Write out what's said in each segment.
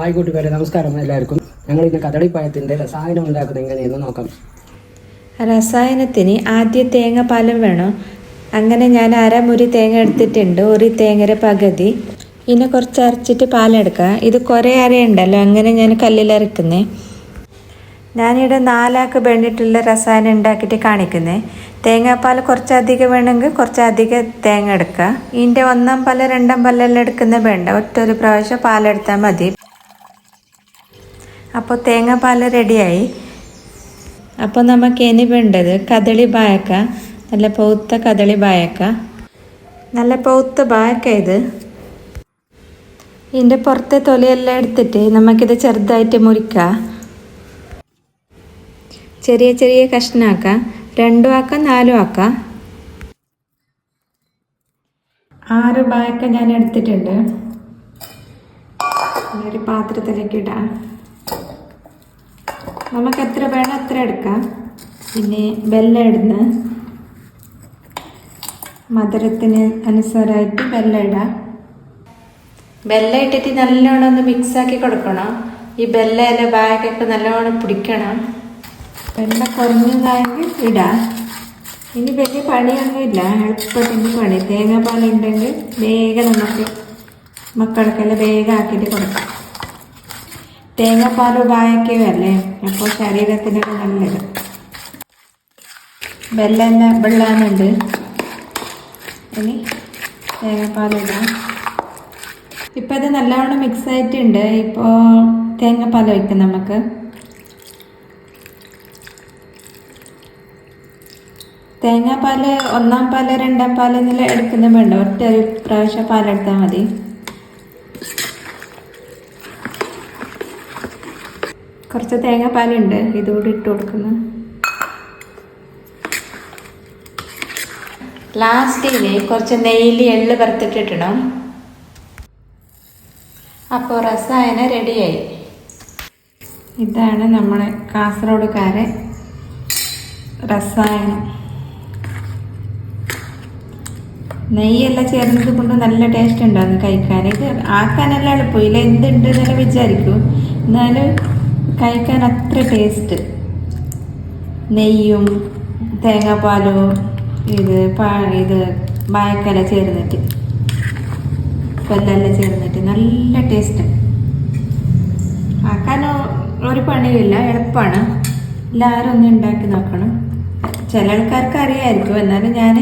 Hi കൂട്ടുകാരെ നമസ്കാരം എല്ലാവർക്കും. ഞങ്ങൾ ഇന്ന് കദളിപ്പായത്തിന്റെ രസായനം ഉണ്ടാക്കുന്നത് എങ്ങനെയെന്ന് നോക്കാം. രസായനത്തിന് ആദ്യ തേങ്ങ പാലം വേണം. അങ്ങനെ ഞാൻ അരമുരി തേങ്ങ എടുത്തിട്ടുണ്ട് ഒരു തേങ്ങര പകുതി. ഇനി കുറച്ച് അരച്ചിട്ട് പാലെടുക്കുക. ഇത് കുറേ അരയുണ്ടല്ലോ അങ്ങനെ ഞാൻ കല്ലിലരക്കുന്നേ ഞാനിവിടെ നാലാക്ക് വേണ്ടിയിട്ടുള്ള രസായനം ഉണ്ടാക്കിയിട്ട് കാണിക്കുന്നേ. തേങ്ങാപ്പാൽ കുറച്ചധികം വേണമെങ്കിൽ കുറച്ചധികം തേങ്ങ എടുക്കുക. ഇതിന്റെ ഒന്നാം പല രണ്ടാം പല്ലെല്ലാം എടുക്കുന്ന വേണ്ട. ഒറ്റ ഒരു പ്രാവശ്യം പാലെടുത്താൽ മതി. അപ്പോൾ തേങ്ങാപ്പാൽ റെഡിയായി. അപ്പോൾ നമുക്ക് ഇനി വേണ്ടത് കദളി ബായക്ക നല്ല പൗത്ത കദളി ബായക്ക നല്ല പൗത്ത ബായക്ക ഇത്. ഇതിന്റെ പുറത്തെ തൊലിയെല്ലാം എടുത്തിട്ട് നമുക്കിത് ചെറുതായിട്ട് മുറിക്കാം. ചെറിയ ചെറിയ കഷ്ണാക്കാം. രണ്ടും ആക്കാം നാലും ആക്കാം. ആറ് ബായക്ക ഞാൻ എടുത്തിട്ടുണ്ട്. ഒരു പാത്രത്തിലേക്ക് ഇടാം. നമുക്ക് എത്ര വേണം അത്ര എടുക്കാം. പിന്നെ വെല്ലം ഇടുന്ന മധുരത്തിന് അനുസരമായിട്ട് വെല്ലം ഇടാം വെല്ലം ഇട്ടിട്ട് നല്ലോണം ഒന്ന് മിക്സാക്കി കൊടുക്കണം. ഈ വെല്ലയിലെ ബാഗൊക്കെ നല്ലോണം പിടിക്കണം. വെള്ളം കുറഞ്ഞതായെങ്കിൽ ഇടാം. ഇനി വലിയ പണിയൊന്നുമില്ല. എളുപ്പത്തിന്റെ പണി. തേങ്ങാപ്പാലുണ്ടെങ്കിൽ വേഗം നമുക്ക് മക്കൾക്കെല്ലാം വേഗം ആക്കിയിട്ട് കൊടുക്കാം. തേങ്ങാപ്പാൽ വായക്കയും അല്ലേ? അപ്പോൾ ശരീരത്തിനൊക്കെ നല്ലത്. വെള്ളമെല്ലാം വെള്ളാനുണ്ട് ഇനി തേങ്ങാപ്പാലിടാം ഇപ്പം ഇത് നല്ലവണ്ണം മിക്സ് ആയിട്ടുണ്ട്. ഇപ്പോൾ തേങ്ങാപ്പാൽ വയ്ക്കും നമുക്ക്. തേങ്ങാപ്പാൽ ഒന്നാം പാൽ രണ്ടാം പാൽ എന്നെല്ലാം എടുക്കുന്ന വേണ്ട. ഒറ്റ ഒരു പ്രാവശ്യം പാലെടുത്താൽ മതി. കുറച്ച് തേങ്ങാപ്പാലുണ്ട്. ഇതുകൂടി ഇട്ട് കൊടുക്കുന്നു. ലാസ്റ്റിൽ കുറച്ച് നെയ്യിൽ എള്ള് വറുത്തിട്ടിടണം അപ്പോൾ റസായന റെഡിയായി ഇതാണ് നമ്മളെ കാസർഗോഡുകാരെ റസായനം. നെയ്യെല്ലാം ചേർന്നത് കൊണ്ട് നല്ല ടേസ്റ്റ് ഉണ്ടാകുന്നു കഴിക്കാൻ. ഇത് ആക്കാനെല്ലാം എളുപ്പമില്ല എന്തുണ്ട് എന്നല്ല വിചാരിക്കും. എന്നാലും കഴിക്കാൻ അത്ര ടേസ്റ്റ് നെയ്യും തേങ്ങാപ്പാലും ഇത് പാ ഇത് വായക്കല ചേർന്നിട്ട്. കൊല്ലല്ല ചേർന്നിട്ട് നല്ല ടേസ്റ്റ് ആക്കാൻ ഒരു പണിയില്ല എളുപ്പമാണ് എല്ലാവരും ഒന്ന് ഉണ്ടാക്കി നോക്കണം. ചില ആൾക്കാർക്ക് അറിയാമായിരിക്കും എന്നാലും ഞാൻ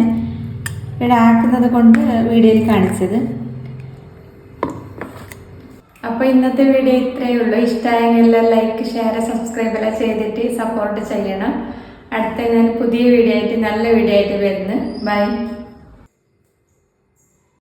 ഇവിടെ ആക്കുന്നത് കൊണ്ട് വീഡിയോയിൽ കാണിച്ചത്. അപ്പോൾ ഇന്നത്തെ വീഡിയോ ഇത്രയേ ഉള്ളൂ. ഇഷ്ടമായെങ്കിൽ ലൈക്ക് ഷെയർ സബ്സ്ക്രൈബ് എല്ലാം ചെയ്തിട്ട് സപ്പോർട്ട് ചെയ്യണം. അടുത്ത ഞാൻ പുതിയ വീഡിയോ ആയിട്ട് നല്ല വീഡിയോ ആയിട്ട് വരുന്നു. ബൈ